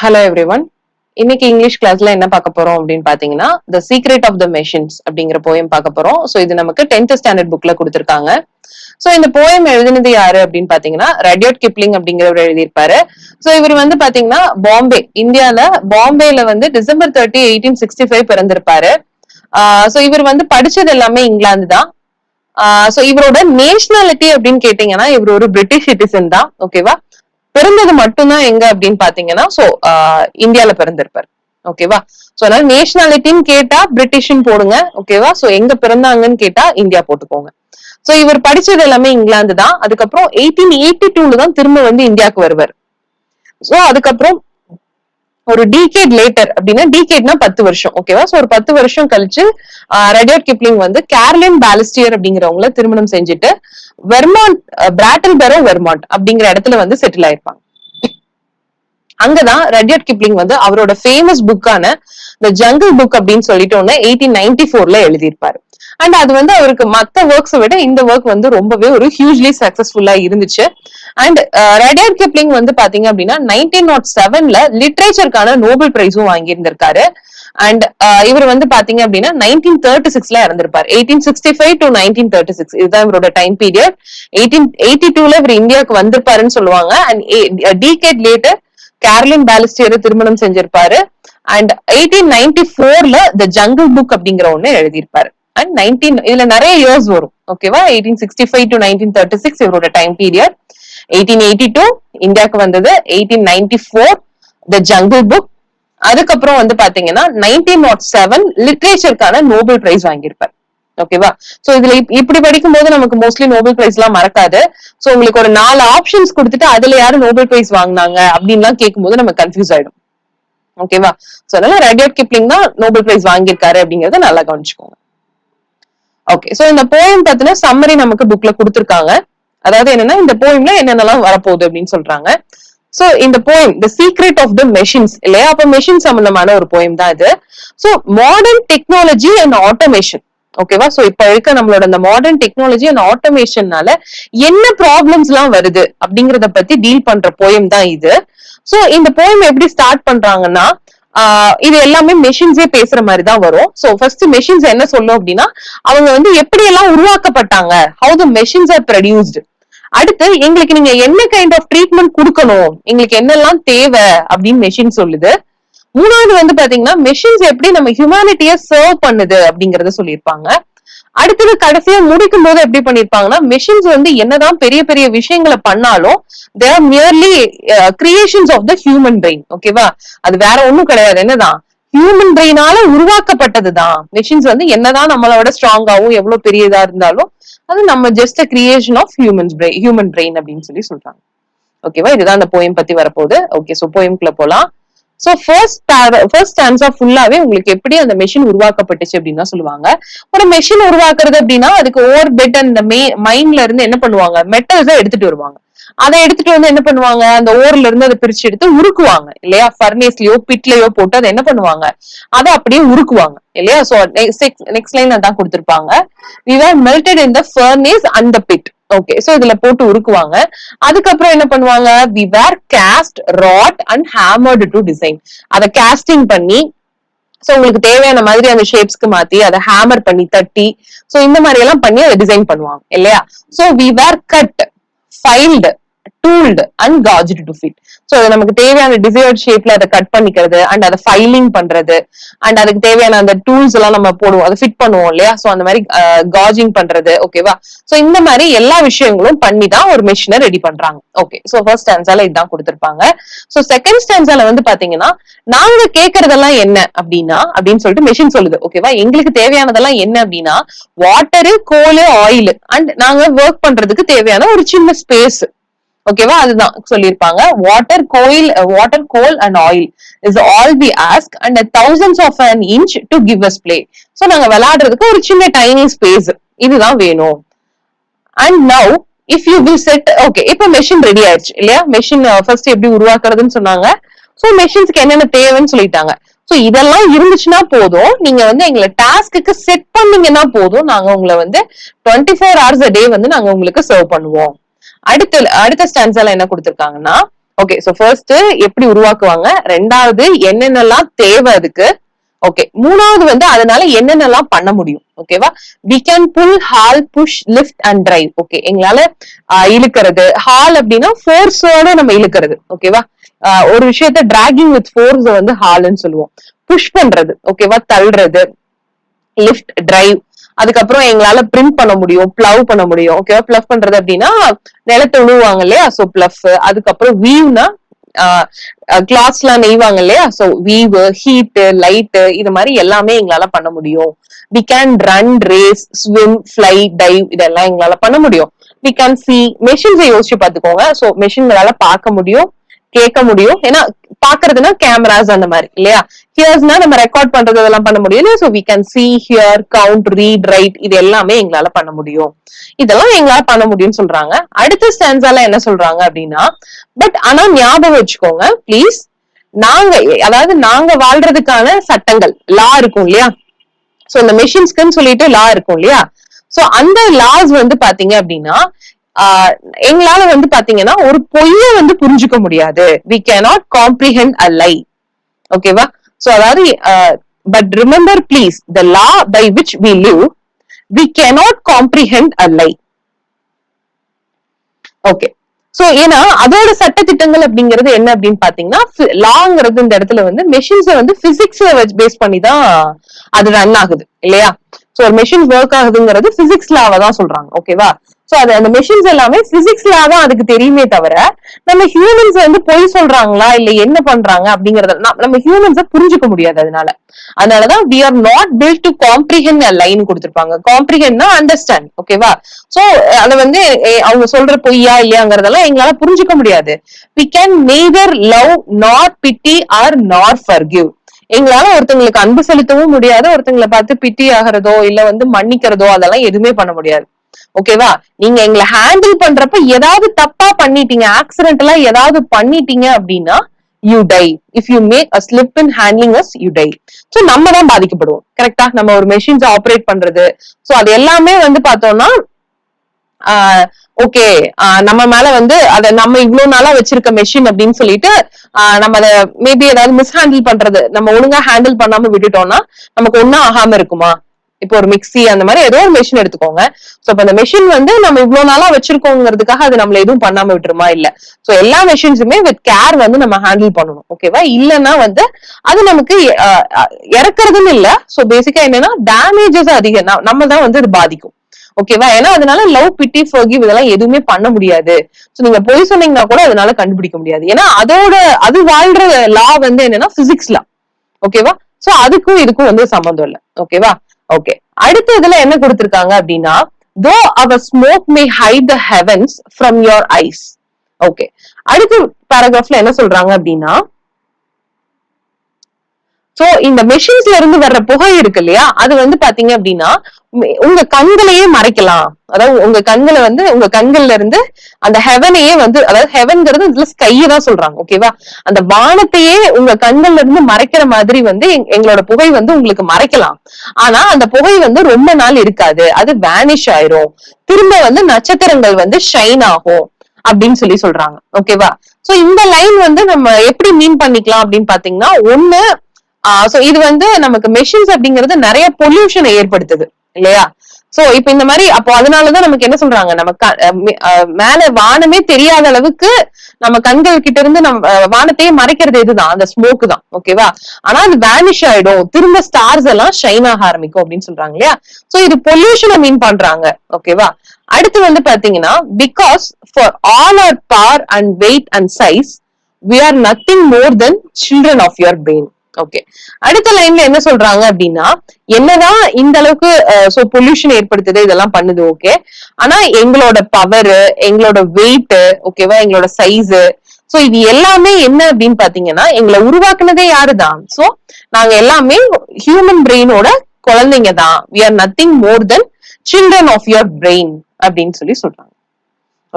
Hello everyone இன்னைக்கு English கிளாஸ்ல என்ன பார்க்க போறோம் அப்படின்னு பாத்தீங்கன்னா the secret of the machines அப்படிங்கிற போயம் பார்க்க போறோம். ஸோ இது நமக்கு டென்த் ஸ்டாண்டர்ட் புக்ல கொடுத்துருக்காங்க. ஸோ இந்த போயம் எழுதினது யாரு அப்படின்னு பாத்தீங்கன்னா ரடியோட் கிப்ளிங் அப்படிங்கிறவர் எழுதியிருப்பாரு. ஸோ இவர் வந்து பாத்தீங்கன்னா பாம்பே இந்தியால பாம்பேல வந்து December thirty eighteen sixty five பிறந்திருப்பாரு so இவர் வந்து படிச்சது எல்லாமே இங்கிலாந்து தான். ஸோ இவரோட நேஷனாலிட்டி அப்படின்னு கேட்டீங்கன்னா இவர் ஒரு பிரிட்டிஷ் சிட்டிசன் தான். ஓகேவா பிறந்தது மட்டும்தான் எங்க அப்படின்னு பாத்தீங்கன்னா சோ இந்தியால பிறந்திருப்பார். ஓகேவா சோ அதனால நேஷனாலிட்டின்னு கேட்டா பிரிட்டிஷ்னு போடுங்க. ஓகேவா சோ எங்க பிறந்தாங்கன்னு கேட்டா இந்தியா போட்டுக்கோங்க. சோ இவர் படிச்சது எல்லாமே இங்கிலாந்து தான் அதுக்கப்புறம் எயிட்டீன் எயிட்டி டூல தான் திரும்ப வந்து இந்தியாவுக்கு வருவார். சோ அதுக்கப்புறம் ஒரு டிகேட் லேட்டர் அப்படின்னா டிகேட்னா பத்து வருஷம் ஓகேவா சோ ஒரு பத்து வருஷம் கழிச்சு ரெடியர்ட் கிப்ளிங் வந்து கேர்லின் பாலிஸ்டியர் அப்படிங்கிறவங்கள திருமணம் செஞ்சுட்டு வெர்மாண்ட் பிராட்டல் பெரோ வெர்மாண்ட் அப்படிங்கிற இடத்துல வந்து செட்டில் ஆயிருப்பாங்க. அங்கதான் ரெட்யர்ட் கிப்ளிங் வந்து அவரோட ஃபேமஸ் புக்கான த ஜங்கிள் புக் அப்படின்னு சொல்லிட்டு ஒண்ணு எயிட்டீன் நைன்டி ஃபோர்ல எழுதியிருப்பாரு. அண்ட் அது வந்து அவருக்கு மத்த ஒர்க்ஸை விட இந்த ஒர்க் வந்து ரொம்பவே ஒரு ஹியூஜ்லி சக்சஸ்ஃபுல்லா இருந்துச்சு. அண்ட் ரெடியர்ட் கிப்ளிங் வந்து பாத்தீங்க அப்படின்னா நைன்டீன் நாட் செவன்ல லிட்ரேச்சருக்கான நோபல் பிரைஸும் வாங்கியிருந்திருக்காரு. அண்ட் uh, இவர் வந்து பாத்தீங்க அப்படின்னா நைன்டீன் தேர்ட்டி சிக்ஸ்ல இறந்திருப்பார். Eighteen sixty five to nineteen thirty six இதுதான் இவரோட டைம் பீரியட் எயிட்டீன் எயிட்டி டூல இவர் இந்தியாவுக்கு வந்திருப்பாருன்னு சொல்லுவாங்க. அண்ட் டிகேட் லேட்டர் கேரளின் பாலிஸ்டியரை திருமணம் செஞ்சிருப்பாரு. அண்ட் எயிட்டீன் நைன்டி ஃபோர்ல த ஜங்கிள் புக் அப்படிங்கிற ஒண்ணு எழுதியிருப்பாரு. அண்ட் நைன்டீன் இதுல நிறைய இயர்ஸ் வரும். ஓகேவா eighteen sixty five to nineteen thirty six இவரோட time period eighteen eighty two இந்தியாவுக்கு வந்தது. Eighteen ninety four the jungle book அதுக்கப்புறம் வந்து பாத்தீங்கன்னா நைன்டீன் நாட் செவன் லிட்ரேச்சருக்கான நோபல் பிரைஸ் வாங்கியிருப்பார். ஓகேவா சோ இதுல இப்படி படிக்கும் போது நமக்கு மோஸ்ட்லி நோபல் பிரைஸ் எல்லாம் மறக்காது. சோ உங்களுக்கு ஒரு நாலு ஆப்ஷன்ஸ் கொடுத்துட்டு அதுல யாரு நோபல் பிரைஸ் வாங்கினாங்க அப்படின்லாம் கேட்கும்போது நம்ம கன்ஃபியூஸ் ஆயிடும். ஓகேவா சோ அதனால ரெடியர்ட் கிப்ளிங் தான் நோபல் பிரைஸ் வாங்கியிருக்காரு அப்படிங்கறத நல்லா கவனிச்சுக்கோங்க. ஓகே சோ இந்த போயம் பத்தின சம்மரி நமக்கு புக்ல கொடுத்துருக்காங்க. அதாவது என்னன்னா இந்த போயம்ல என்னென்னலாம் வரப்போகுது அப்படின்னு சொல்றாங்க. சோ இந்த poem the secret of the machines இல்லையா? அப்ப மெஷின் சம்பந்தமான ஒரு போயம் தான் இது. So modern technology and automation ஓகேவா சோ இப்ப இருக்க நம்மளோட இந்த மாடர்ன் டெக்னாலஜி அண்ட் ஆட்டோமேஷன்னால என்ன ப்ராப்ளம்ஸ் எல்லாம் வருது அப்படிங்கறத பத்தி டீல் பண்ற போயம் தான் இது. சோ இந்த போயம் எப்படி ஸ்டார்ட் பண்றாங்கன்னா இது எல்லாமே மெஷின்ஸே பேசுற மாதிரி தான் வரும். சோ ஃபர்ஸ்ட் மெஷின்ஸ் என்ன சொல்லும் அப்படின்னா அவங்க வந்து எப்படி எல்லாம் உருவாக்கப்பட்டாங்க? How the machines are produced அடுத்து எங்களுக்கு நீங்க என்ன கைண்ட் ஆஃப் ட்ரீட்மெண்ட் கொடுக்கணும்? எங்களுக்கு என்னெல்லாம் தேவை? அப்படின்னு மெஷின் சொல்லுது. மூணாவது வந்து பாத்தீங்கன்னா மெஷின்ஸ் எப்படி நம்ம ஹியூமானிட்டிய சர்வ் பண்ணுது அப்படிங்கறத சொல்லியிருப்பாங்க. அடுத்தது கடைசியா முடிக்கும் போது எப்படி பண்ணிருப்பாங்கன்னா மிஷின்ஸ் வந்து என்னதான் பெரிய பெரிய விஷயங்களை பண்ணாலும் there are merely creations of the human brain ஓகேவா அது வேற ஒண்ணும் கிடையாது. என்னதான்? ஹியூமன் பிரெயினால உருவாக்கப்பட்டதுதான் மிஷின்ஸ் வந்து என்னதான் நம்மளோட ஸ்ட்ராங்காவும் எவ்வளவு பெரியதா இருந்தாலும் அது நம்ம just creation of humans brain human brain அப்படின்னு சொல்லி சொல்றாங்க. ஓகேவா இதுதான் அந்த போயம் பத்தி வரப்போகுது. ஓகே சோ போயம்குள்ள போலாம். சோ ஃபர்ஸ்ட் ஃபர்ஸ்ட் ஸ்டான்ஸா ஃபுல்லாவே உங்களுக்கு எப்படி அந்த மெஷின் உருவாக்கப்பட்டுச்சு அப்படின்னு தான் சொல்லுவாங்க. ஒரு மெஷின் உருவாக்குறது அப்படின்னா அதுக்கு ஓவர் பெட் அந்த மைண்ட்ல இருந்து என்ன பண்ணுவாங்க? மெட்டல்ஸ் எடுத்துட்டு வருவாங்க. அதை எடுத்துட்டு வந்து என்ன பண்ணுவாங்க? அந்த ஓர்ல இருந்து அதை பிரிச்சு எடுத்து உருக்குவாங்க இல்லையா? ஃபர்னேஸ்லயோ பிட்லயோ போட்டு அதை என்ன பண்ணுவாங்க? அதை அப்படியே உருக்குவாங்க இல்லையா? சோ நெக்ஸ்ட் லைன் அதான் கொடுத்திருப்பாங்க. We are melted in the furnace and the pit okay so இதுல போட்டு உருக்குவாங்க. அதுக்கப்புறம் என்ன பண்ணுவாங்க? We were cast rod and hammered to design அதை கேஸ்டிங் பண்ணி சோ உங்களுக்கு தேவையான மாதிரி அந்த ஷேப்ஸ்க்கு மாத்தி அதை ஹேமர் பண்ணி தட்டி சோ இந்த மாதிரி எல்லாம் பண்ணி அதை டிசைன் பண்ணுவாங்க இல்லையா? So we were cut find tooled and gauged to fit so அது நமக்கு தேவையான டிசைர்ட் ஷேப்ல அதை கட் பண்ணிக்கிறது அண்ட் அதை ஃபைலிங் பண்றது அண்ட் அதுக்கு தேவையான அந்த டூல்ஸ் எல்லாம் நம்ம போடுவோம். அதை ஃபிட் பண்ணுவோம் இல்லையா? ஸோ அந்த மாதிரி காஜிங் பண்றது ஓகேவா ஸோ இந்த மாதிரி எல்லா விஷயங்களும் பண்ணி தான் ஒரு மிஷினை ரெடி பண்றாங்க. ஓகே ஸோ ஃபர்ஸ்ட் ஸ்டான்ஸால இதுதான் கொடுத்துருப்பாங்க. ஸோ செகண்ட் ஸ்டான்ஸால வந்து பாத்தீங்கன்னா நாங்க கேட்கறதெல்லாம் என்ன அப்படின்னா அப்படின்னு சொல்லிட்டு மிஷின் சொல்லுது ஓகேவா எங்களுக்கு தேவையானதெல்லாம் என்ன அப்படின்னா வாட்டரு கோலு ஆயில் அண்ட் நாங்க ஒர்க் பண்றதுக்கு தேவையான ஒரு சின்ன ஸ்பேஸ் ஓகேவா அதுதான் சொல்லியிருப்பாங்க. Water coil water coal and oil is all we ask and thousands of an inch to give us play so நாங்க விளையாடுறதுக்கு ஒரு சின்ன டைனி ஸ்பேஸ் இதுதான் வேணும். And now if you will set okay இப்போ மெஷின் ரெடி ஆயிடுச்சு இல்லையா? Machine first uh, எப்படி உருவாக்குறதுன்னு சொன்னாங்க. ஸோ மெஷின்ஸ்க்கு என்னென்ன தேவைன்னு சொல்லிட்டாங்க. ஸோ இதெல்லாம் இருந்துச்சுன்னா போதும். நீங்க வந்து எங்களை டாஸ்க்கு செட் பண்ணீங்கன்னா போதும். நாங்க உங்களை வந்து டுவெண்ட்டி ஃபோர் ஹவர்ஸ் டே வந்து நாங்க உங்களுக்கு சர்வ் பண்ணுவோம். அடுத்த அடுத்த ஸ்டான்ஸால என்ன கொடுத்திருக்காங்கன்னா ஓகே சோ ஃபர்ஸ்ட் எப்படி உருவாக்குவாங்க? ரெண்டாவது என்னென்னலாம் தேவை அதுக்கு? ஓகே மூணாவது வந்து அதனால என்னென்னலாம் பண்ண முடியும்? ஓகேவா we? Can pull haul push lift and drive okay எங்களால இழுக்கிறது. ஹால் அப்படின்னா ஃபோர்ஸோட நம்ம இழுக்கிறது. ஓகேவா ஒரு விஷயத்த டிராகிங் வித் ஃபோர்ஸ் வந்து ஹால்னு சொல்லுவோம். புஷ் பண்றது. ஓகேவா தள்ளுறது. லிஃப்ட் டிரைவ் அதுக்கப்புறம் எங்களால பிரிண்ட் பண்ண முடியும் பிளவ் பண்ண முடியும். ஓகேவா பிளவ் பண்றது அப்படின்னா நிலத்தை உழுவாங்க இல்லையா? சோ பிளஃப் அதுக்கப்புறம் வீவ்னா கிளாத்ஸ் எல்லாம் நெய்வாங்க இல்லையா? சோ வீவு ஹீட் லைட் இது மாதிரி எல்லாமே எங்களால பண்ண முடியும். We can run race swim fly dive இதெல்லாம் எங்களால பண்ண முடியும். வி கேன் சி மெஷின்ஸை யோசிச்சு பாத்துக்கோங்க சோ மெஷின்களால பார்க்க முடியும் கேட்க முடியும். ஏன்னா பாக்குறதுனா கேமராஸ் அந்த மாதிரி இல்லையா? ஹியர்ஸ்னா நம்ம ரெக்கார்ட் பண்றது இதெல்லாம் பண்ண முடியும் so we can see hear count read write இது எல்லாமே எங்களால பண்ண முடியும். இதெல்லாம் எங்களால பண்ண முடியும்னு சொல்றாங்க. அடுத்த ஸ்டான்ஸால என்ன சொல்றாங்க அப்படின்னா பட் ஆனா ஞாபகம் வச்சுக்கோங்க ப்ளீஸ் நாங்க அதாவது நாங்க வாழ்றதுக்கான சட்டங்கள் லா இருக்கும் இல்லையா? சோ இந்த மெஷின்ஸ்க்குன்னு சொல்லிட்டு லா இருக்கும் இல்லையா? சோ அந்த லாஸ் வந்து பாத்தீங்க அப்படின்னா எங்களால வந்து பாத்தீங்கன்னா ஒரு பொய்ய வந்து புரிஞ்சுக்க முடியாது. We cannot comprehend a lie ஓகேவா சோ அதாவது but remember please the law by which we live we cannot comprehend a lie okay so ஏன்னா அதோட சட்ட திட்டங்கள் அப்படிங்கிறது என்ன அப்படின்னு பாத்தீங்கன்னா லாங்கிறது இந்த இடத்துல வந்து மெஷின்ஸை வந்து பிசிக்ஸ பேஸ் பண்ணி தான் அது ரன் ஆகுது இல்லையா? சோ ஒரு மெஷின் ஒர்க் ஆகுதுங்கிறது பிசிக்ஸ் லாவை தான் சொல்றாங்க. ஓகேவா சோ அது அந்த மெஷின்ஸ் எல்லாமே பிசிக்ஸ் லா தான் அதுக்கு தெரியுமே தவிர நம்ம ஹியூமன்ஸ் வந்து பொய் சொல்றாங்களா? இல்ல என்ன பண்றாங்க? அப்படிங்கறத நம்ம ஹியூமன்ஸ புரிஞ்சுக்க முடியாது அதனால. அதனாலதான் we are not built to comprehend line கொடுத்துருப்பாங்க. காம்ப்ரிஹென்னா அண்டர்ஸ்டாண்ட் ஓகேவா சோ அத வந்து அவங்க சொல்ற பொய்யா இல்லையாங்கிறதெல்லாம் எங்களால புரிஞ்சுக்க முடியாது. We can neither love not pity or not forgive எங்களால ஒருத்தங்களுக்கு அன்பு செலுத்தவும் முடியாது ஒருத்தங்களை பார்த்து பிட்டி ஆகிறதோ இல்ல வந்து மன்னிக்கிறதோ அதெல்லாம் எதுவுமே பண்ண முடியாது. ஓகேவா நீங்க எங்களை ஹேண்டில் பண்றப்ப ஏதாவது தப்பா பண்ணிட்டீங்க ஆக்சிடென்டலா ஏதாவது பண்ணிட்டீங்க அப்படின்னா you die if you make a slip in handling us you die so நம்ம தான் பாதிக்கப்படுவோம். கரெக்டா நம்ம ஒரு மெஷின்ஸ் ஆப்ரேட் பண்றது. சோ அது எல்லாமே வந்து பார்த்தோம்னா ஓகே. நம்ம மேல வந்து அதை நம்ம இவ்வளவு நாளா வச்சிருக்க மெஷின் அப்படின்னு சொல்லிட்டு நம்ம அதை மேபி ஏதாவது மிஸ்ஹேண்டில் பண்றது நம்ம ஒழுங்கா ஹேண்டில் பண்ணாம விட்டுட்டோம்னா நமக்கு ஒன்னும் ஆகாம இருக்குமா? இப்போ ஒரு மிக்ஸி அந்த மாதிரி ஏதோ ஒரு மெஷின் எடுத்துக்கோங்க. சோ இப்ப அந்த மெஷின் வந்து நம்ம இவ்வளவு நாளா வச்சிருக்கோங்கிறதுக்காக அது நம்மள எதுவும் பண்ணாம விட்டுருமா? இல்ல. சோ எல்லா மெஷின்ஸுமே வித் கேர் வந்து நம்ம ஹேண்டில் பண்ணணும். ஓகேவா இல்லைன்னா வந்து அது நமக்கு இறக்குறதுன்னு இல்ல. சோ பேசிக்கா என்னன்னா டேமேஜஸ் அதிகம். நம்ம தான் வந்து அது பாதிக்கும். ஓகேவா ஏன்னா அதனால லவ் பிட்டி ஃபர்கிவ் இதெல்லாம் எதுவுமே பண்ண முடியாது. சோ நீங்க பொய் சொன்னீங்கன்னா கூட அதனால கண்டுபிடிக்க முடியாது. ஏன்னா அதோட அது வாழ்ற லா வந்து என்னன்னா பிசிக்ஸ் லா ஓகேவா சோ அதுக்கும் இதுக்கும் வந்து சம்பந்தம் இல்ல. ஓகேவா ஓகே அடுத்த இதுல என்ன கொடுத்திருக்காங்க அப்படின்னா though our smoke may hide the heavens from your eyes okay அடுத்த பேராகிராஃப்ல என்ன சொல்றாங்க அப்படின்னா சோ இந்த மெஷின்ஸ்ல இருந்து வர்ற புகை இருக்கு இல்லையா? அது வந்து பாத்தீங்க அப்படின்னா உங்க கண்களையே மறைக்கலாம். அதாவது உங்க கண்களை வந்து உங்க கண்கள்ல இருந்து அந்த ஹெவனையே வந்து அதாவது ஹெவன்ங்கிறது இதுல ஸ்கையை தான் சொல்றாங்க ஓகேவா அந்த வானத்தையே உங்க கண்கள்ல இருந்து மறைக்கிற மாதிரி வந்து எங்- எங்களோட புகை வந்து உங்களுக்கு மறைக்கலாம். ஆனா அந்த புகை வந்து ரொம்ப நாள் இருக்காது. அது வேனிஷ் ஆயிரும். திரும்ப வந்து நட்சத்திரங்கள் வந்து ஷைன் ஆகும் அப்படின்னு சொல்லி சொல்றாங்க ஓகேவா சோ இந்த லைன் வந்து நம்ம எப்படி மீன் பண்ணிக்கலாம் அப்படின்னு பாத்தீங்கன்னா ஒண்ணு சோ இது வந்து நமக்கு மெஷின்ஸ் அப்படிங்கிறது நிறைய பொல்யூஷனை ஏற்படுத்துது இல்லையா? சோ இப்ப இந்த மாதிரி அப்போ அதனாலதான் நமக்கு என்ன சொல்றாங்க? நம்ம மேல வானமே தெரியாத அளவுக்கு நம்ம கண்கள் கிட்ட இருந்து நம்ம வானத்தையே மறைக்கிறது இதுதான் அந்த ஸ்மோக் தான் ஓகேவா ஆனா அது வேனிஷ் ஆயிடும் திரும்ப ஸ்டார்ஸ் எல்லாம் ஷைன் ஆக ஆரம்பிக்கும் அப்படின்னு சொல்றாங்க இல்லையா? சோ இது பொல்யூஷனை மீன் பண்றாங்க ஓகேவா அடுத்து வந்து பாத்தீங்கன்னா because for all our power and weight and size we are nothing more than children of your brain okay அடுத்த லைன்ல என்ன சொல்றாங்க அப்படின்னா என்னதான் இந்த அளவுக்கு சோ பொல்யூஷன் ஏற்படுத்துது இதெல்லாம் பண்ணுது ஓகே ஆனா எங்களோட பவர் எங்களோட வெயிட் ஓகேவா எங்களோட சைஸ் சோ இது எல்லாமே என்ன அப்படின்னு பாத்தீங்கன்னா எங்களை உருவாக்குனதே யாருதான்? சோ நாங்க எல்லாமே ஹியூமன் பிரெயினோட குழந்தைங்க தான். We are nothing more than children of your brain அப்படின்னு சொல்லி சொல்றாங்க.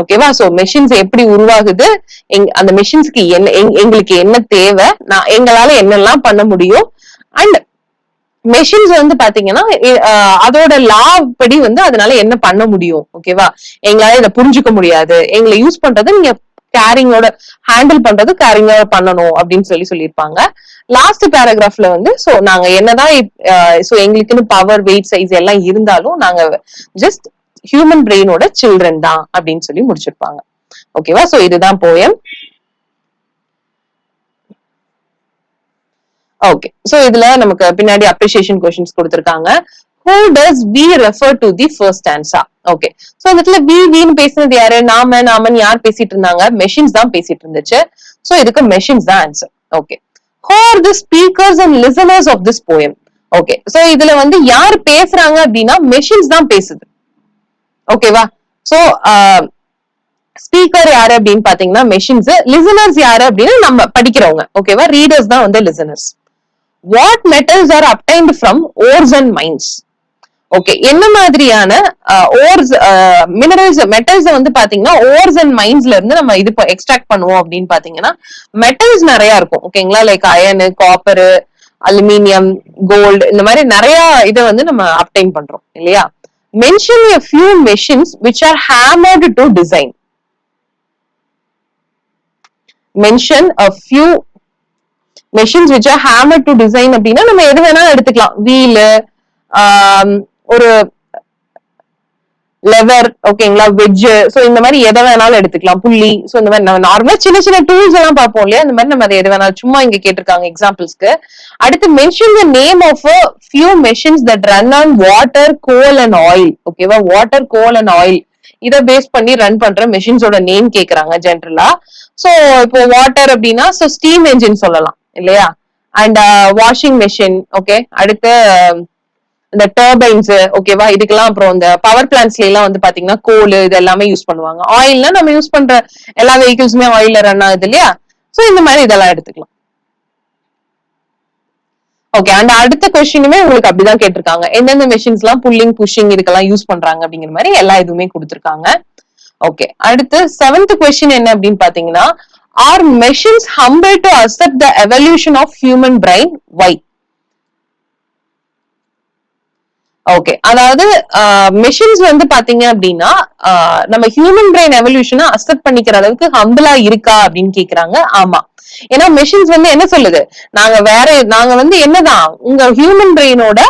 ஓகேவா சோ மெஷின்ஸ் எப்படி உருவாகுது? அந்த மெஷின்ஸ்க்கு என்ன எங்களுக்கு என்ன தேவை? நான் எங்களால என்னெல்லாம் பண்ண முடியும்? அண்ட் மெஷின்ஸ் வந்து பாத்தீங்கன்னா அதோட லா படி வந்து அதனால என்ன பண்ண முடியும்? ஓகேவா எங்களால இதை புரிஞ்சுக்க முடியாது. எங்களை யூஸ் பண்றதை நீங்க கேரிங்கோட ஹேண்டில் பண்றது கேரிங்கோட பண்ணணும் அப்படின்னு சொல்லி சொல்லியிருப்பாங்க. லாஸ்ட் பேராகிராஃப்ல வந்து சோ நாங்க என்னதான் சோ எங்களுக்குன்னு பவர் வெயிட் சைஸ் எல்லாம் இருந்தாலும் நாங்க ஜஸ்ட் ஹியூமன் பிரெயினோட சில்ட்ரன் தான் அப்படின்னு சொல்லி முடிச்சிருப்பாங்க. ஓகேவா சோ இதுதான் போயம் ஓகே சோ இதுல நமக்கு பின்னாடி அப்ரிசியேஷன் கொஸ்டின்ஸ் கொடுத்திருக்காங்க. Who does we refer to the first answer okay so அந்த இடத்துல வி வின்னு பேசினது யாரு? நாம நாமன் யார் பேசிட்டு இருந்தாங்க? மெஷின்ஸ் தான் பேசிட்டு இருந்துச்சு. சோ இதுக்கு மெஷின்ஸ் தான் answer okay who are the speakers and listeners of this poem okay so இதுல வந்து யார் பேசுறாங்க அப்படின்னா மெஷின்ஸ் தான் பேசுது. ஓகேவா சோ ஸ்பீக்கர் யாரு அப்படின்னு பாத்தீங்கன்னா மெஷின்ஸ் லிசனர்ஸ் யாரு அப்படின்னா நம்ம படிக்கிறவங்க. ஓகேவா ரீடர்ஸ் தான் வந்து listeners what metals are obtained from ores and mines okay என்ன மாதிரியான ஓர்ஸ் மினரல்ஸ் மெட்டல்ஸ் வந்து பாத்தீங்கன்னா ஓர்ஸ் அண்ட் மைன்ஸ்ல இருந்து நம்ம இது எக்ஸ்ட்ராக்ட் பண்ணுவோம் அப்படின்னு பாத்தீங்கன்னா மெட்டல்ஸ் நிறைய இருக்கும். ஓகேங்களா like iron copper aluminium gold இந்த மாதிரி நிறைய இதை வந்து நம்ம அப்டைன் பண்றோம். இல்லையா? Mention a few machines which are hammered to design mention a few machines which are hammered to design அப்படின்னா நம்ம எது வேணாலும் எடுத்துக்கலாம் வீலு ஒரு லெவர் ஓகேங்களா வெஜ் சோ இந்த மாதிரி எதை வேணாலும் எடுத்துக்கலாம். புள்ளி சோ இந்த மாதிரி நம்ம நார்மலா சின்ன சின்ன டூல்ஸ் எல்லாம் பார்ப்போம் இல்லையா? இந்த மாதிரி நம்ம அதை எது வேணாலும் சும்மா இங்க கேட்டிருக்காங்க எக்ஸாம்பிள்ஸ்க்கு அடுத்து mention the name of few machines that run on water coal and oil ஓகேவா வாட்டர் கோல் அண்ட் ஆயில் இதை பேஸ் பண்ணி ரன் பண்ற மெஷின்ஸோட நேம் கேக்குறாங்க ஜென்ரலா சோ இப்போ வாட்டர் அப்படின்னா சோ ஸ்டீம் என்ஜின் சொல்லலாம் இல்லையா? அண்ட் வாஷிங் மெஷின் ஓகே அடுத்து இந்த டர்பைன்ஸ் ஓகேவா இதுக்கெல்லாம் அப்புறம் இந்த பவர் பிளான்ஸ்ல எல்லாம் வந்து பாத்தீங்கன்னா கோல் இது எல்லாமே யூஸ் பண்ணுவாங்க ஆயில்னா நம்ம யூஸ் பண்ற எல்லா வெஹிக்கிள்ஸுமே ஆயில்ல ரன் ஆகுது இல்லையா? சோ இந்த மாதிரி இதெல்லாம் எடுத்துக்கலாம். ஓகே அண்ட் அடுத்த கொஸ்டினுமே உங்களுக்கு அப்படிதான் கேட்டிருக்காங்க. எந்தெந்த மெஷின்ஸ் எல்லாம் புல்லிங் புஷிங் இதுக்கெல்லாம் யூஸ் பண்றாங்க அப்படிங்கிற மாதிரி எல்லா இதுவுமே கொடுத்துருக்காங்க. ஓகே அடுத்து செவன்த் கொஸ்டின் என்ன அப்படின்னு பாத்தீங்கன்னா are machines humble to accept the evolution of human brain why okay அதாவது uh, மெஷின்ஸ் வந்து பாத்தீங்க அப்படின்னா uh, நம்ம ஹியூமன் பிரெயின் எவல்யூஷனை அக்செப்ட் பண்ணிக்கிற அளவுக்கு ஹம்பிளா இருக்கா அப்படின்னு கேக்குறாங்க. ஆமா. ஏன்னா மெஷின்ஸ் வந்து என்ன சொல்லுது? நாங்க வேற நாங்க வந்து என்னதான் உங்க ஹியூமன் பிரெயினோட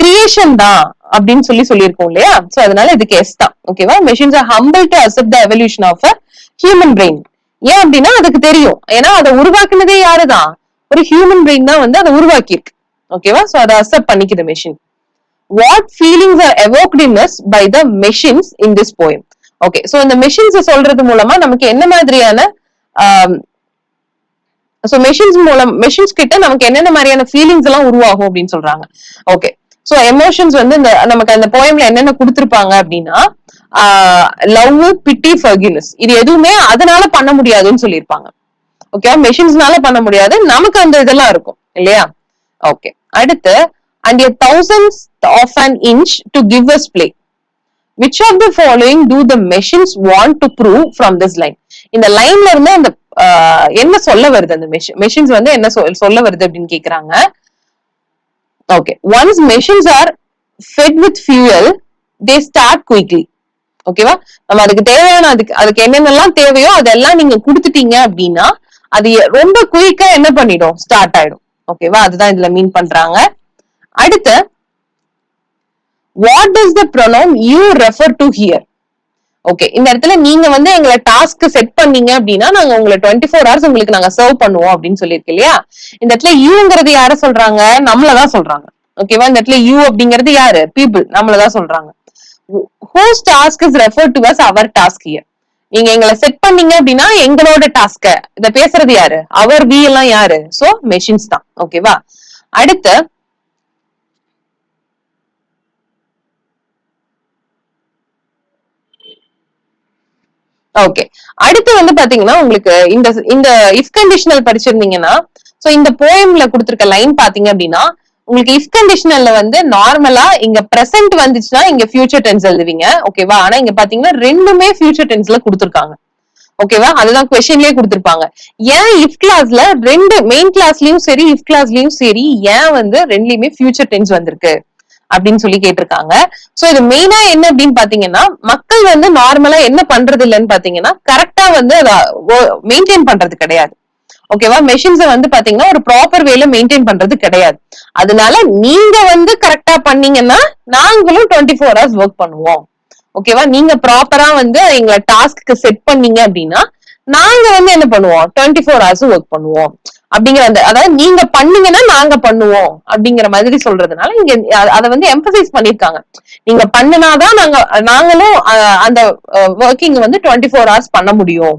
கிரியேஷன் தான் அப்படின்னு சொல்லி சொல்லியிருக்கோம் இல்லையா? சோ அதனால இதுக்கு எஸ் தான். ஓகேவா machines are humble to accept the evolution of a human brain ஏன் அப்படின்னா அதுக்கு தெரியும். ஏன்னா அதை உருவாக்குனதே யாருதான்? ஒரு ஹியூமன் பிரெயின் தான் வந்து அதை உருவாக்கியிருக்கு. ஓகேவா சோ அதை accept பண்ணிக்குது machine what feelings are evoked in us by the machines in this poem okay so இந்த மெஷின்ஸ் சொல்றது மூலமா நமக்கு என்ன மாதிரியான um, சோ மெஷின்ஸ் மூலம் மெஷின்ஸ் கிட்ட நமக்கு என்னென்ன மாதிரியான ஃபீலிங்ஸ் எல்லாம் உருவாகும் அப்படின்னு சொல்றாங்க. ஓகே சோ எமோஷன்ஸ் வந்து இந்த நமக்கு அந்த போயம்ல என்னென்ன கொடுத்துருப்பாங்க அப்படின்னா லவ் பிட்டி ஃபர்கினஸ் இது எதுவுமே அதனால பண்ண முடியாதுன்னு சொல்லியிருப்பாங்க. ஓகே மெஷின்ஸ்னால பண்ண முடியாது. நமக்கு அந்த இதெல்லாம் இருக்கும் இல்லையா? ஓகே அடுத்து and a thousandth of an inch to give us play which of the following do the machines want to prove from this line? இந்த லைன்ல இருந்து அந்த என்ன சொல்ல வருது அந்த மெஷின்ஸ் வந்து என்ன சொல்- சொல்ல வருது அப்படின்னு கேக்குறாங்க. Okay once machines are fed with fuel they start quickly ஓகேவா நம்ம அதுக்கு தேவையான அதுக்கு அதுக்கு என்னென்னலாம் தேவையோ அதெல்லாம் நீங்க கொடுத்துட்டீங்க அப்படின்னா அது ரொம்ப குயிக்கா என்ன பண்ணிடும்? ஸ்டார்ட் ஆயிடும். ஓகேவா அதுதான் இதுல மீன் பண்றாங்க. அடுத்து what is the pronoun you refer to here okay இந்த இடத்துல நீங்க வந்து எங்களை டாஸ்க் செட் பண்ணீங்க அப்படின்னா நாங்க உங்களை டுவெண்ட்டி ஃபோர் ஹவர்ஸ் உங்களுக்கு நாங்க சர்வ் பண்ணுவோம் அப்படின்னு சொல்லியிருக்கு இல்லையா? இந்த இடத்துல யூங்கிறது யார சொல்றாங்க? நம்மளதான் சொல்றாங்க. ஓகேவா இந்த இடத்துல யூ அப்படிங்கிறது யாரு? பீப்புள் நம்மளதான் சொல்றாங்க. Whose task is refer to us our task here நீங்க எங்களை செட் பண்ணீங்க அப்படின்னா எங்களோட டாஸ்க இத பேசுறது யாரு? அவர் வி எல்லாம் யாரு? சோ மெஷின்ஸ் தான். ஓகேவா அடுத்து ஓகே அடுத்து வந்து பாத்தீங்கன்னா உங்களுக்கு இந்த இந்த இஃப் கண்டிஷனல் படிச்சிருந்தீங்கன்னா சோ இந்த போயம்ல கொடுத்திருக்க லைன் பாத்தீங்க அப்படின்னா உங்களுக்கு இஃப் கண்டிஷனல்ல வந்து நார்மலா இங்க பிரசன்ட் வந்துச்சுன்னா இங்க ஃபியூச்சர் டென்ஸ் எழுதுவீங்க. ஓகேவா ஆனா இங்க பாத்தீங்கன்னா ரெண்டுமே ஃபியூச்சர் டென்ஸ்ல கொடுத்துருக்காங்க. ஓகேவா அதுதான் கொஸ்டின்லயே கொடுத்துருப்பாங்க. ஏன் இஃப் கிளாஸ்ல ரெண்டு மெயின் கிளாஸ்லயும் சரி இஃப் கிளாஸ்லயும் சரி ஏன் வந்து ரெண்டுலயுமே ஃபியூச்சர் டென்ஸ் வந்திருக்கு? அப்படின்னு சொல்லி கேட்டிருக்காங்க. சோ இது மெயினா என்ன அப்படின்னு பாத்தீங்கன்னா மக்கள் வந்து நார்மலா என்ன பண்றது இல்லைன்னு பாத்தீங்கன்னா கரெக்டா வந்து மெயின்டைன் பண்றது கிடையாது. ஓகேவா மெஷின்ஸை வந்து பாத்தீங்கன்னா ஒரு ப்ராப்பர் வேல மெயின்டைன் பண்றது கிடையாது. அதனால நீங்க வந்து கரெக்டா பண்ணீங்கன்னா நாங்களும் டுவெண்ட்டி ஃபோர் ஹவர்ஸ் ஒர்க் பண்ணுவோம் ஓகேவா நீங்க ப்ராப்பரா வந்து எங்களை டாஸ்க்கு செட் பண்ணீங்க அப்படின்னா நாங்க வந்து என்ன பண்ணுவோம்? டுவெண்ட்டி ஃபோர் ஹவர்ஸ் ஒர்க் பண்ணுவோம். அப்படிங்கிற அந்த அதாவது நீங்க பண்ணீங்கன்னா நாங்க பண்ணுவோம் அப்படிங்கிற மாதிரி சொல்றதுனால இங்க அதை வந்து எம்பசைஸ் பண்ணிருக்காங்க. நீங்க பண்ணுனாதான் நாங்க நாங்களும் அந்த ஒர்க்கிங் வந்து டுவெண்ட்டி ஃபோர் ஹவர்ஸ் பண்ண முடியும்.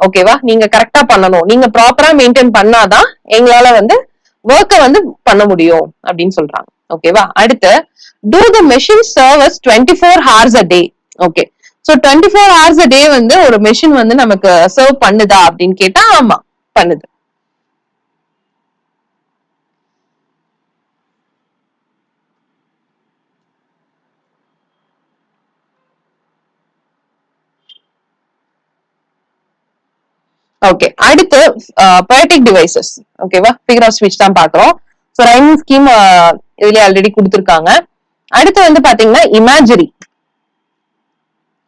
ஓகேவா நீங்க கரெக்டா பண்ணணும். நீங்க ப்ராப்பரா மெயின்டைன் பண்ணாதான் எங்களால வந்து ஒர்க்கை வந்து பண்ண முடியும் அப்படின்னு சொல்றாங்க. ஓகேவா அடுத்து to the machine serves twenty four hours a day okay so twenty four hours a day வந்து ஒரு மெஷின் வந்து நமக்கு சர்வ் பண்ணுதா அப்படின்னு கேட்டா ஆமா பண்ணுது. ஓகே அடுத்து பயோட்டிக் டிவைசஸ் ஓகேவா ஃபிகர் ஆஃப் ஸ்விட்ச் தான் பாக்குறோம் ஸோ ரைமிங் ஸ்கீம் இதுலயே ஆல்ரெடி கொடுத்துருக்காங்க. அடுத்து வந்து பாத்தீங்கன்னா இமேஜரி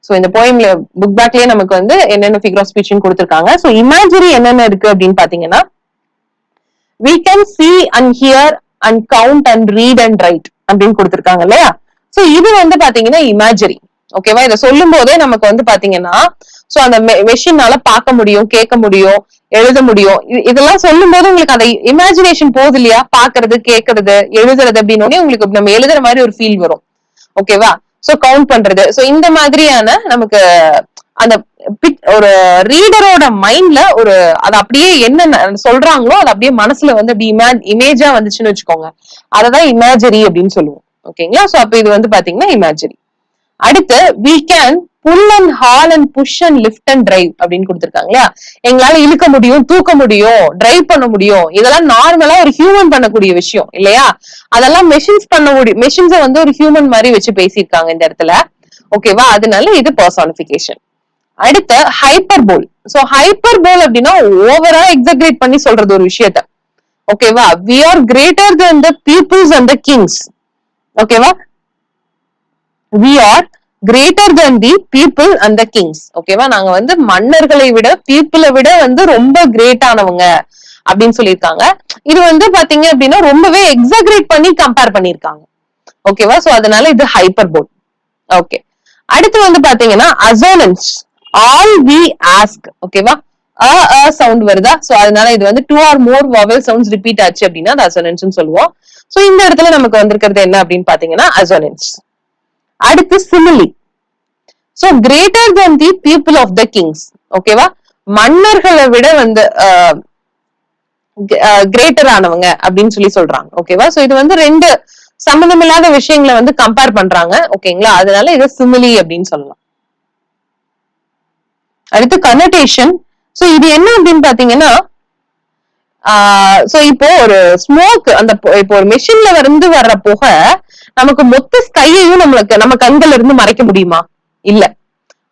ஸோ இந்த போயம்ல புக் பேக்லயே நமக்கு வந்து என்னென்ன ஃபிகர் ஆஃப் ஸ்பீச் கொடுத்துருக்காங்க. ஸோ இமேஜரி என்னென்ன இருக்கு அப்படின்னு பாத்தீங்கன்னா we can see and hear and count and read and write அப்படின்னு கொடுத்துருக்காங்க இல்லையா? சோ இது வந்து பாத்தீங்கன்னா இமேஜரி ஓகேவா இத சொல்லும் போதே நமக்கு வந்து பாத்தீங்கன்னா சோ அந்த மெஷினால பார்க்க முடியும் கேட்க முடியும் எழுத முடியும். இதெல்லாம் சொல்லும் போது உங்களுக்கு அந்த இமேஜினேஷன் போகுது இல்லையா பாக்குறது கேக்குறது எழுதுறது அப்படின்னு உங்களுக்கு நம்ம எழுதுற மாதிரி ஒரு ஃபீல் வரும். ஓகேவா சோ கவுண்ட் பண்றது. சோ இந்த மாதிரியான நமக்கு அந்த ஒரு ரீடரோட மைண்ட்ல ஒரு அது அப்படியே என்ன சொல்றாங்களோ அது அப்படியே மனசுல வந்து அப்படி இமேஜா வந்துச்சுன்னு வச்சுக்கோங்க. அததான் இமேஜரி அப்படின்னு சொல்லுவோம். ஓகேங்களா சோ அப்ப இது வந்து பாத்தீங்கன்னா இமேஜரி அடுத்து we can pull and haul and push and lift and drive அப்படின்னு கொடுத்துருக்காங்க இல்லையா? எங்களால இழுக்க முடியும் தூக்க முடியும் டிரைவ் பண்ண முடியும். இதெல்லாம் நார்மலா ஒரு ஹியூமன் பண்ணக்கூடிய விஷயம் இல்லையா? அதெல்லாம் மெஷின்ஸ் பண்ண முடியும் மெஷின்ஸ வந்து ஒரு ஹியூமன் மாதிரி வச்சு பேசியிருக்காங்க இந்த இடத்துல. ஓகேவா அதனால இது பர்சானிபிகேஷன் அடுத்து hyperbole so hyperbole அப்படின்னா ஓவரா எக்ஸக்ரேட் பண்ணி சொல்றது ஒரு விஷயத்த. ஓகேவா we? Are greater than the peoples and the kings ஓகேவா we are greater than the people and the kings ஓகேவா நாங்க வந்து மன்னர்களை விட பீப்புளை விட வந்து ரொம்ப கிரேட் ஆனவங்க அப்படின்னு சொல்லியிருக்காங்க. இது வந்து பாத்தீங்க அப்படின்னா ரொம்பவே எக்ஸாக்ரேட் பண்ணி கம்பேர் பண்ணிருக்காங்க ஓகேவா சோ அதனால இது ஹைப்பர் போல் ஓகே அடுத்து வந்து பாத்தீங்கன்னா அசோனன்ஸ் ஆல் வி ஆஸ்க் ஓகேவா அ அ சவுண்ட் வருதா? சோ அதனால இது வந்து two or more vowel sounds repeat ஆச்சு அப்படின்னா அது அசோனன்ஸ் சொல்லுவோம். சோ இந்த இடத்துல நமக்கு வந்திருக்கிறது என்ன அப்படின்னு பாத்தீங்கன்னா அசோனன்ஸ் அடுத்து simile so greater than the people of the kings ஓகேவா மன்னர்களை விட வந்து கிரேட்டர் ஆனவங்க அப்படின்னு சொல்லி சொல்றாங்க. ஓகேவா சோ இது வந்து ரெண்டு சம்பந்தமில்லாத விஷயங்களை வந்து கம்பேர் பண்றாங்க. ஓகேங்களா அதனால இதை சிமிலி அப்படின்னு சொல்லலாம். அடுத்து கனடேஷன் சோ இது என்ன அப்படின்னு பாத்தீங்கன்னா சோ இப்போ ஒரு ஸ்மோக் அந்த இப்போ ஒரு மெஷின்ல இருந்து வர்ற புகை நமக்கு மொத்த ஸ்கையையும் நம்மளுக்கு நம்ம கண்கள்ல இருந்து மறைக்க முடியுமா? இல்ல.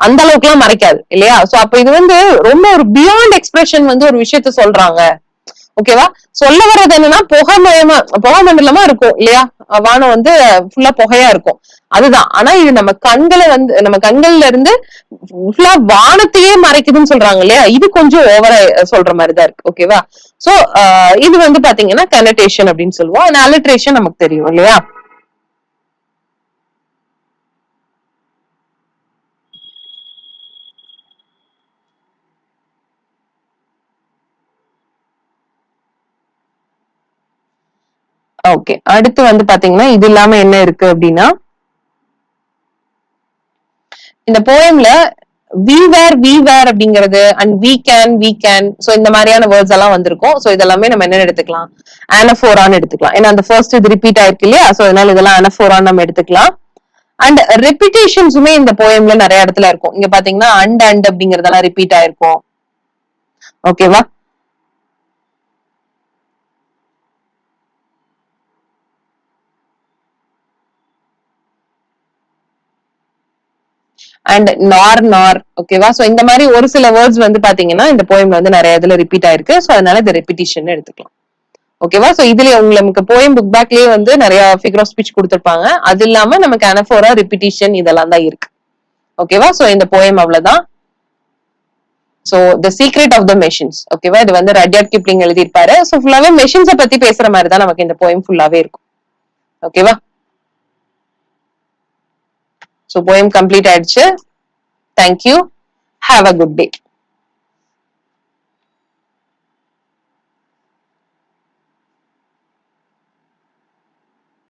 அந்த அளவுக்கு எல்லாம் மறைக்காது இல்லையா? சோ அப்ப இது வந்து ரொம்ப ஒரு பியாண்ட் எக்ஸ்பிரஷன் வந்து ஒரு விஷயத்த சொல்றாங்க. ஓகேவா சொல்ல வர்றது என்னன்னா புகைமயமா புகை மண்டலமா இருக்கும் இல்லையா? வானம் வந்து ஃபுல்லா புகையா இருக்கும். அதுதான். ஆனா இது நம்ம கண்களை வந்து நம்ம கண்கள்ல இருந்து ஃபுல்லா வானத்தையே மறைக்குதுன்னு சொல்றாங்க இல்லையா? இது கொஞ்சம் ஓவரா சொல்ற மாதிரிதான் இருக்கு. ஓகேவா சோ இது வந்து பாத்தீங்கன்னா கனடேஷன் அப்படின்னு சொல்லுவோம். and alliteration நமக்கு தெரியும் இல்லையா? ஓகே அடுத்து வந்து பாத்தீங்கன்னா இது இல்லாம என்ன இருக்கு அப்படின்னா இந்த போயம்ல வி வேர் வி வேர் அப்படிங்கிறது and we can we can so இந்த மாதிரியான வேர்ட்ஸ் எல்லாம் வந்திருக்கும். சோ இதெல்லாமே நம்ம என்ன எடுத்துக்கலாம். அனஃபோரான்னு எடுத்துக்கலாம். ஏன்னா அந்த ஃபர்ஸ்ட் இது ரிப்பீட் ஆயிருக்கு இல்லையா? சோ அதனால இதெல்லாம் அனஃபோரான்னு நம்ம எடுத்துக்கலாம். அண்ட் ரெப்பிட்டேஷன்ஸுமே இந்த போயம்ல நிறைய இடத்துல இருக்கும். இங்க பாத்தீங்கன்னா அண்ட் அண்ட் அப்படிங்கறதெல்லாம் ரிப்பீட் ஆயிருக்கும். ஓகேவா அண்ட் நார் நார் ஓகேவா சோ இந்த மாதிரி ஒரு சில வேர்ட்ஸ் வந்து பாத்தீங்கன்னா இந்த போயம் வந்து நிறைய இதுல ரிப்பீட் ஆயிருக்கு. சோ அதனால இந்த ரெப்பிட்டிஷன் எடுத்துக்கலாம். ஓகேவா சோ இதுல உங்களுக்கு போயம் புக் பேக்லயே வந்து நிறைய ஃபிகர் ஆஃப் ஸ்பீச் கொடுத்துருப்பாங்க. அது இல்லாம நமக்கு அனஃபோரா ரிப்பிட்டிஷன் இதெல்லாம் தான் இருக்கு. ஓகேவா சோ இந்த போயம் அவ்வளவுதான். So the secret of the machines ஓகேவா இது வந்து ரட்யாட் கிப்ளிங் எழுதியிருப்பாரு. சோ ஃபுல்லாவே மெஷின்ஸை பத்தி பேசுற மாதிரி தான் நமக்கு இந்த போயம் ஃபுல்லாவே இருக்கும். ஓகேவா சோ போயம் கம்ப்ளீட் ஆயிடுச்சு thank you have a good day